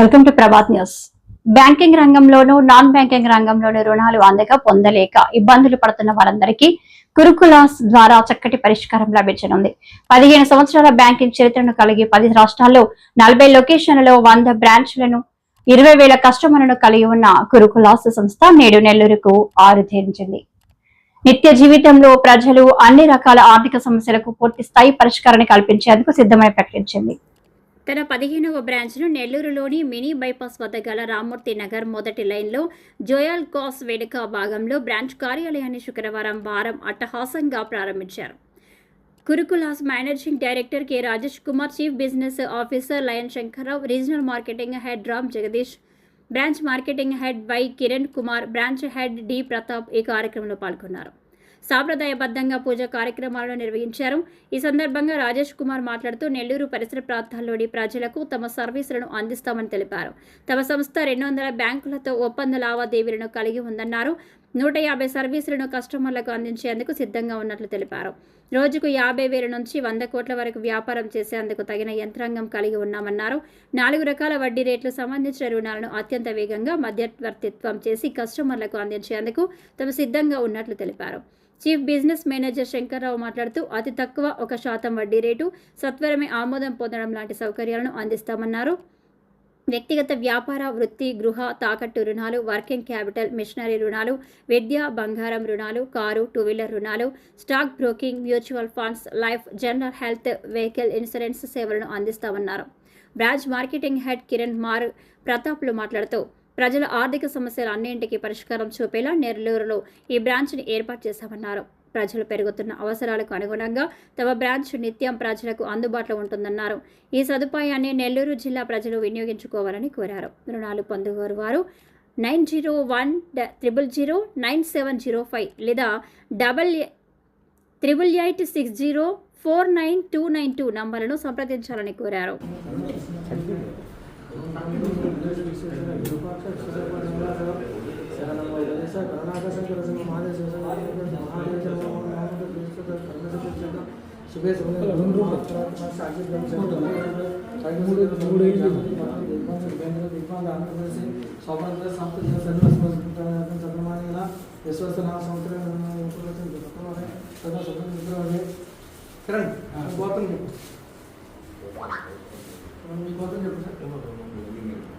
Welcome to Prabhat news. Banking రంగంలోనూ non banking రంగంలోనూ రుణాలు అందక పొందలేక ఇబ్బందులు పడుతున్న వారందరికీ కురుకులాస్ ద్వారా చక్కటి పరిష్కారం లభించనుంది. పదిహేను సంవత్సరాల బ్యాంకింగ్ చరిత్రను కలిగి పది రాష్ట్రాల్లో నలభై లొకేషన్లలో వంద బ్రాంచ్లను ఇరవై వేల కస్టమర్లను కలిగి ఉన్న కురుకులాస్ సంస్థ నేడు నెల్లూరుకు ఆరుతేరించింది నిత్య జీవితంలో ప్రజలు అన్ని రకాల ఆర్థిక సమస్యలకు పూర్తి స్థాయి పరిష్కారాన్ని కల్పించేందుకు సిద్ధమని ప్రకటించింది. తన పదిహేనవ బ్రాంచ్ను నెల్లూరులోని మినీ బైపాస్ వద్ద గల రామ్మూర్తి నగర్ మొదటి లైన్లో జోయాల్ కాస్ వెనుక భాగంలో బ్రాంచ్ కార్యాలయాన్ని శుక్రవారం వారం అట్టహాసంగా ప్రారంభించారు. కురుకులాస్ managing director K. Rajesh Kumar chief business officer lion Shankarrao regional marketing head Ram Jagdish branch marketing head Y Kiran Kumar branch head D. Pratap ఈ కార్యక్రమంలో పాల్గొన్నారు. సాంప్రదాయబద్ధంగా పూజ కార్యక్రమాలను నిర్వహించారు. ఈ సందర్భంగా రాజేష్ కుమార్ మాట్లాడుతూ నెల్లూరు పరిసర ప్రాంతాల్లోని ప్రజలకు తమ సర్వీసులను అందిస్తామని తెలిపారు. తమ సంస్థ రెండు వందల బ్యాంకులతో ఒప్పంద లావాదేవీలను కలిగి ఉందన్నారు. నూట యాభై సర్వీసులను కస్టమర్లకు అందించేందుకు సిద్ధంగా ఉన్నట్లు తెలిపారు. రోజుకు యాభై వేల నుంచి వంద కోట్ల వరకు వ్యాపారం చేసేందుకు తగిన యంత్రాంగం కలిగి ఉన్నామన్నారు. నాలుగు రకాల వడ్డీ రేట్లు సంబంధించిన రుణాలను అత్యంత వేగంగా మధ్యవర్తిత్వం చేసి కస్టమర్లకు అందించేందుకు తమ సిద్ధంగా ఉన్నట్లు తెలిపారు. చీఫ్ బిజినెస్ మేనేజర్ శంకర్రావు మాట్లాడుతూ అతి తక్కువ ఒక శాతం వడ్డీ రేటు సత్వరమే ఆమోదం పొందడం లాంటి సౌకర్యాలను అందిస్తామన్నారు. వ్యక్తిగత వ్యాపార వృత్తి గృహ తాకట్టు రుణాలు వర్కింగ్ క్యాపిటల్ మిషనరీ రుణాలు విద్య బంగారం రుణాలు కారు టూ వీలర్ రుణాలు stock broking mutual funds life general health vehicle insurance సేవలను అందిస్తామన్నారు. బ్రాంచ్ మార్కెటింగ్ హెడ్ కిరణ్ మార్ ప్రతాప్లు మాట్లాడుతూ ప్రజల ఆర్థిక సమస్యలు అన్నింటికీ పరిష్కారం చూపేలా నెల్లూరులో ఈ బ్రాంచ్ని ఏర్పాటు చేశామన్నారు. ప్రజలు పెరుగుతున్న అవసరాలకు అనుగుణంగా తమ బ్రాంచ్ నిత్యం ప్రజలకు అందుబాటులో ఉంటుందన్నారు. ఈ సదుపాయాన్ని నెల్లూరు జిల్లా ప్రజలు వినియోగించుకోవాలని కోరారు. రుణాలు పొందుకోరు వారు nine zero one triple zero nine seven zero five లేదా double triple eight six zero four nine two nine two నంబర్లను సంప్రదించాలని కోరారు. సుబే స్వాతంత్ర సంస్థ విశ్వసన సంవత్సరం కిరణ్ గోతం చెప్పు మీ గోతం చెప్పు సార్ గోత్రం సార్ రాజకుమార్ రామ్ చేసి శంకర్ రామ్ చేసి కుల్లా సార్ కంపెనీ రామ్ చేసి శ్యామ దేవి ధర్మత కామర్స్ కిరణ్ మీ గోతం చెప్పాలి ఆ?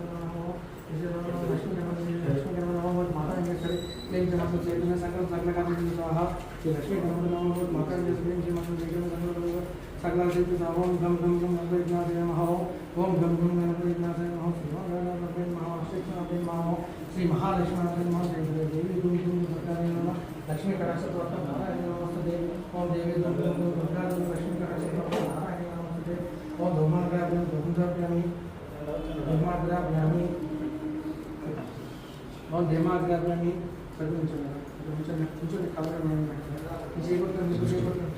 श्री महालक्ष्मी देवी गुरु लक्ष्मी कटाक्ष नमस्ते ओम देवी दुर्गा लक्ष्मी नारायण नमस्ते ओम धर्माग्रह धर्माग्रह धूमाग्राभ्यामि ఓం ధీమాగ్రాన్ని చదివించండి చదివించండి కూర్చొని కలర్ ఇది చేయబడుతుంది మీకు చేయబడుతుంది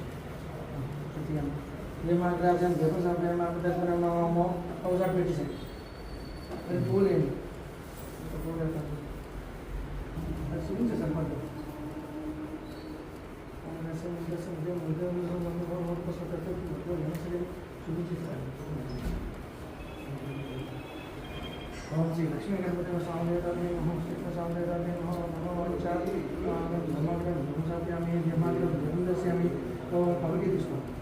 ధీమాగ్రాభ్యాం ధీమసాభ్యామో ఒకసారి పెట్టేసాను అది పూలేండి పూలు అది చూపించే సార్ మాకు ఓం శ్రీ లక్ష్మీ గణపతి స్వామి నమో శ్రీ స్వామి నమో నమో చారి నమో ధర్మాగ్రం ధర్మసాప్యామి ధర్మాగ్రం ధర్మదస్యామి ఓం పలకి తీసుకోండి